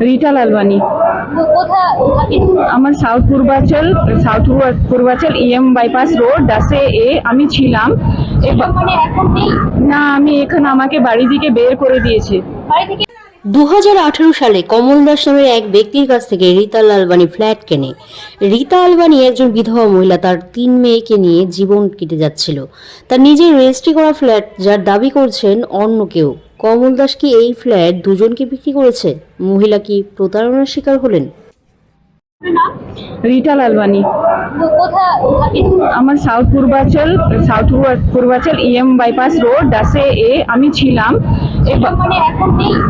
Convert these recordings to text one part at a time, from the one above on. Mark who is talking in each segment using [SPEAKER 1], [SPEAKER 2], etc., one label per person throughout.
[SPEAKER 1] রিটা লালবানি। আমার south Purbachal south পূর্বা- Purbachal EM bypass road দাসে এ আমি ছিলাম।
[SPEAKER 2] মানে এখন নেই
[SPEAKER 1] না আমি এখানে আমাকে বাড়ি থেকে বের করে দিয়েছে।
[SPEAKER 3] দু সালে কমল দাস নামের এক ব্যক্তির কাছ থেকে রীতা আলবানি ফ্ল্যাট কেনে। রীতা আলবানি একজন বিধবা মহিলা তার তিন মেয়েকে নিয়ে জীবন কেটে যাচ্ছিল। তার নিজের রেজিস্ট্রি করা ফ্ল্যাট যার দাবি করছেন অন্য কেউ। কমল দাস কি এই ফ্ল্যাট দুজনকে বিক্রি করেছে? মহিলা কি প্রতারণার শিকার হলেন?
[SPEAKER 1] রিটা লালবানি। আমার সাউথ পূর্বাচল, সাউথ পূর্বা- পূর্বাচল ইএম বাইপাস রোড দাসে এ আমি ছিলাম।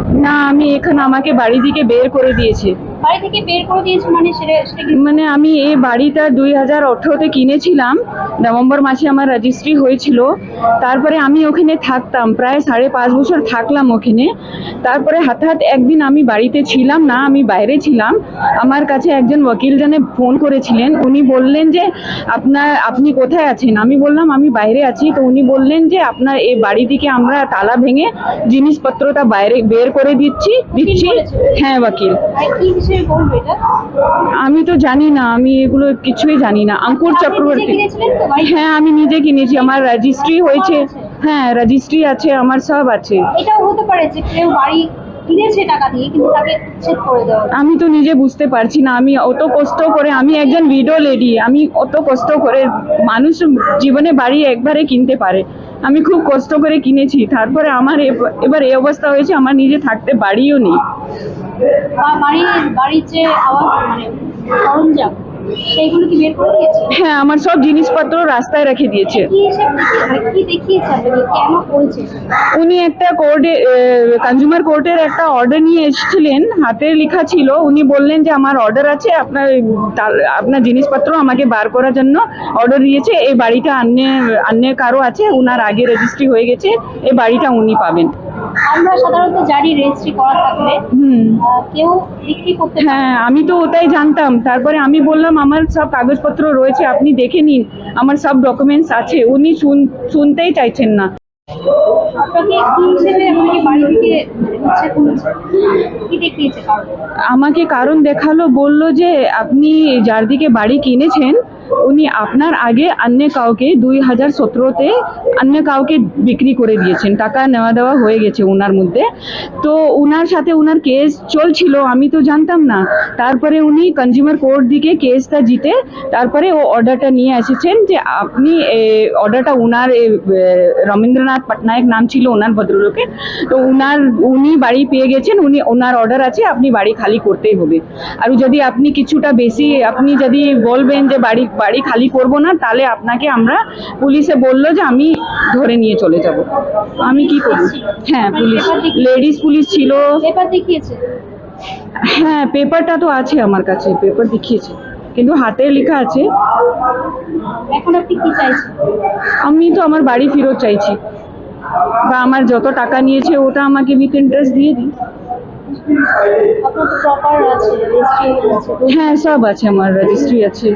[SPEAKER 1] না, আমি এখানে আমাকে বাড়ি দিকে বের করে দিয়েছে।
[SPEAKER 2] বাড়ি থেকে বের করে দিয়েছে মানে সেটা
[SPEAKER 1] মানে আমি এই বাড়িটা দুই হাজার আঠেরোতে কিনেছিলাম। নভেম্বর মাসে আমার রেজিস্ট্রি হয়েছিল। তারপরে আমি ওখানে থাকতাম। প্রায় সাড়ে পাঁচ বছর থাকলাম ওখানে। তারপরে হঠাৎ একদিন আমি বাড়িতে ছিলাম না আমি বাইরে ছিলাম। আমার কাছে একজন ওকিল জানে ফোন করেছিলেন। উনি বললেন যে আপনার আপনি কোথায় আছেন? আমি বললাম আমি বাইরে আছি। তো উনি বললেন যে আপনার এই বাড়ি থেকে আমরা তালা ভেঙে জিনিসপত্রটা বাইরে বের করে দিচ্ছি দিচ্ছি। হ্যাঁ ওকিল আমি তো জানি না আমি এগুলো কিছুই জানি না। অঙ্কুর চক্রবর্তী। হ্যাঁ আমি নিজে কিনেছি আমার রেজিস্ট্রি হয়েছে। হ্যাঁ রেজিস্ট্রি আছে আমার সব আছে।
[SPEAKER 2] এটাও হতে পারে যে কেউ বাড়ি কিনেছে টাকা দিয়ে কিন্তু তাকে উচ্ছেদ করে দেওয়া
[SPEAKER 1] আমি তো নিজে বুঝতে পারছি না আমি অত কষ্ট করে আমি একজন ভিডিও লেডি আমি অত কষ্ট করে মানুষ জীবনে বাড়ি একবারে কিনতে পারে। আমি খুব কষ্ট করে কিনেছি তারপরে আমার এবার এই অবস্থা হয়েছে আমার নিজে থাকতে বাড়িও নেই।
[SPEAKER 2] বাড়ির বাড়ির যে আওয়াজ মানে সরঞ্জাম সেইগুলো কি বের করে দিয়েছে?
[SPEAKER 1] হ্যাঁ আমার সব জিনিসপত্র রাস্তায় রেখে দিয়েছে। উনি একটা কোর্টে কনজিউমার কোর্টের একটা অর্ডার নিয়ে এসেছিলেন। হাতে লেখা ছিল উনি বললেন যে আমার অর্ডার আছে আপনার আপনার জিনিসপত্র আমাকে বার করার জন্য অর্ডার দিয়েছে। এই বাড়িটা অন্য অন্য কারও আছে ওনার আগে রেজিস্ট্রি হয়ে গেছে এই বাড়িটা উনি পাবেন।
[SPEAKER 2] আমরা সাধারণত জারি রেজিস্ট্রি করা থাকলে কেউ বিক্রি করতে
[SPEAKER 1] হ্যাঁ আমি তো ওটাই জানতাম। তারপরে আমি বললাম আমার সব কাগজপত্র রয়েছে আপনি দেখে নিন। আমার সব ডকুমেন্টস আছে। উনি শুন- শুনতেই চাইছেন না। আমাকে কারণ দেখাল বলল যে আপনি যার দিকে বাড়ি কিনেছেন উনি আপনার আগে অন্য কাউকে দুই হাজার সতেরোতে অন্য কাউকে বিক্রি করে দিয়েছেন, টাকা নেওয়া দেওয়া হয়ে গেছে ওনার মধ্যে। তো ওনার সাথে ওনার কেস চলছিল, আমি তো জানতাম না। তারপরে উনি কনজিউমার কোর্ট দিকে কেসটা জিতে, তারপরে ও অর্ডারটা নিয়ে এসেছেন যে আপনি অর্ডারটা ওনার রবীন্দ্রনাথ পটনায়ক নাম ছিল ওনার ভদ্রলোকের। তো ওনার উনি বাড়ি পেয়ে গেছেন, উনি ওনার অর্ডার আছে, আপনি বাড়ি খালি করতেই হবে। আর যদি আপনি কিছুটা বেশি, আপনি যদি বলবেন যে বাড়ি বাড়ি খালি করব না তাহলে আপনাকে আমরা পুলিশে বলল যে আমি ধরে নিয়ে চলে যাব। আমি কি করব হ্যাঁ পুলিশ। লেডিস পুলিশ ছিল। হ্যাঁ পেপারটা তো আছে আমার কাছে পেপার দেখিয়েছে। কিন্তু হাতে লেখা আছে।
[SPEAKER 2] এখন আপনি কি চাইছেন?
[SPEAKER 1] আমি তো আমার বাড়ি ফেরত চাইছি। বা আমার যত টাকা নিয়েছে ওটা আমাকে উইথ ইন্টারেস্ট দিয়ে
[SPEAKER 2] আছে
[SPEAKER 1] হ্যাঁ সব আছে আমার রেজিস্ট্রি আছে।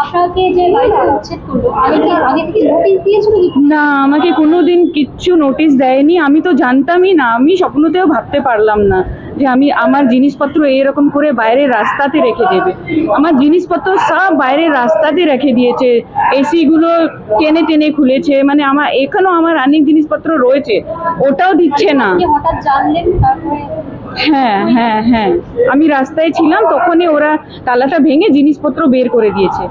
[SPEAKER 2] আপনাকে যে বাড়ি থেকে উচ্ছেদ করল আগে কি আগে থেকে নোটিশ দিয়েছিল কি?
[SPEAKER 1] না আমাকে কোনো দিন কিচ্ছু নোটিশ দেয়নি। আমি তো জানতামই না আমি স্বপ্নতেও ভাবতে পারলাম না যে আমি আমার জিনিসপত্র এরকম করে বাইরে রাস্তাতে রেখে দেবে। আমার জিনিসপত্র সব বাইরে রাস্তাতে রেখে দিয়েছে। এসিগুলো টেনে টেনে খুলেছে মানে আমার এখানেও আমার অনেক জিনিসপত্র রয়েছে। ওটাও দিচ্ছে না।
[SPEAKER 2] হঠাৎ জানলেন তারপরে
[SPEAKER 1] হ্যাঁ হ্যাঁ হ্যাঁ। আমি রাস্তায় ছিলাম তখনই ওরা তালাটা ভেঙে জিনিসপত্র বের করে দিয়েছে।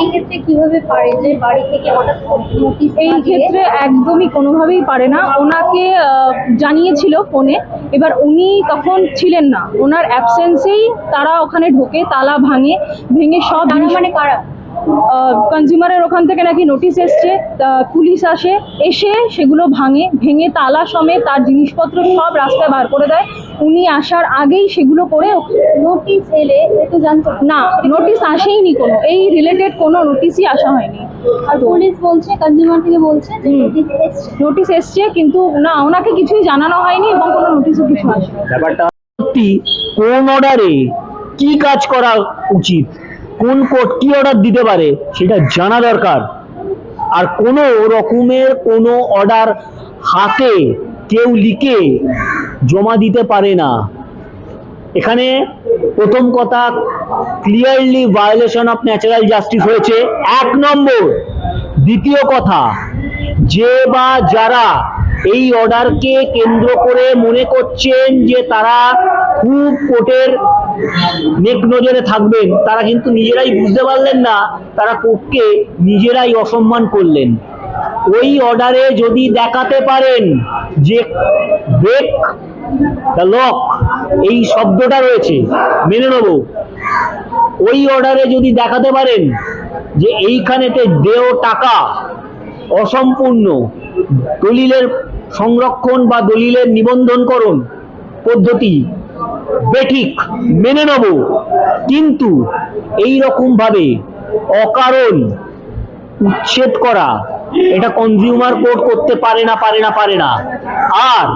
[SPEAKER 2] এই ক্ষেত্রে কীভাবে পারে? যে বাড়ি থেকে হঠাৎ
[SPEAKER 4] এই ক্ষেত্রে একদমই কোনোভাবেই পারে না। ওনাকে জানিয়েছিল ফোনে। এবার উনি তখন ছিলেন না। ওনার অ্যাবসেন্সেই তারা ওখানে ঢোকে তালা ভাঙে ভেঙে সব
[SPEAKER 2] মানে কারা?
[SPEAKER 4] কনজিউমারের ওখান থেকে নাকি নোটিশ এসছে তা পুলিশ আসে এসে সেগুলো ভাঙে ভেঙে তালা সমেত তার জিনিসপত্র সব রাস্তায় বার করে দেয়। উনি আসার আগেই সেগুলো করে
[SPEAKER 2] নোটিশ এলে একটু জানতো
[SPEAKER 4] না নোটিশ আসেইনি কোনো এই রিলেটেড কোনো নোটিশই আসা হয়নি।
[SPEAKER 2] আর পুলিশ বলছে কনজিউমার থেকে বলছে নোটিশ এসছে।
[SPEAKER 4] কিন্তু না ওনাকে কিছুই জানানো হয়নি এবং কোনো নোটিশও কিছু আসেনি।
[SPEAKER 5] ব্যাপারটা কোন অর্ডারে কি কাজ করা উচিত? কোন কোর্ট কি অর্ডার দিতে পারে সেটা জানা দরকার। আর কোনো রকমের কোনো অর্ডার হাতে কেউ লিখে জমা দিতে পারে না। এখানে প্রথম কথা clearly violation of natural justice হয়েছে, এক নম্বর। দ্বিতীয় কথা, যে বা যারা এই অর্ডারকে কেন্দ্র করে মনে করছেন যে তারা খুব কোর্টের নেক নজরে থাকবেন তারা কিন্তু নিজেরাই বুঝতে পারলেন না, তারা কোর্টকে নিজেরাই অসম্মান করলেন। ওই অর্ডারে যদি দেখাতে পারেন যে ব্রেক দ্য লক, এই শব্দটা রয়েছে, মেনে নেব। ওই অর্ডারে যদি দেখাতে পারেন যে এইখানেতে দেও টাকা, অসম্পূর্ণ, দলিলের সংরক্ষণ বা দলিলের নিবন্ধনকরণ পদ্ধতি বেঠিক, মেনে নেব। কিন্তু এই রকম ভাবে অকারণ উচ্ছেদ করা, এটা কনজিউমার কোর্ট করতে পারে না পারে না পারে না। আর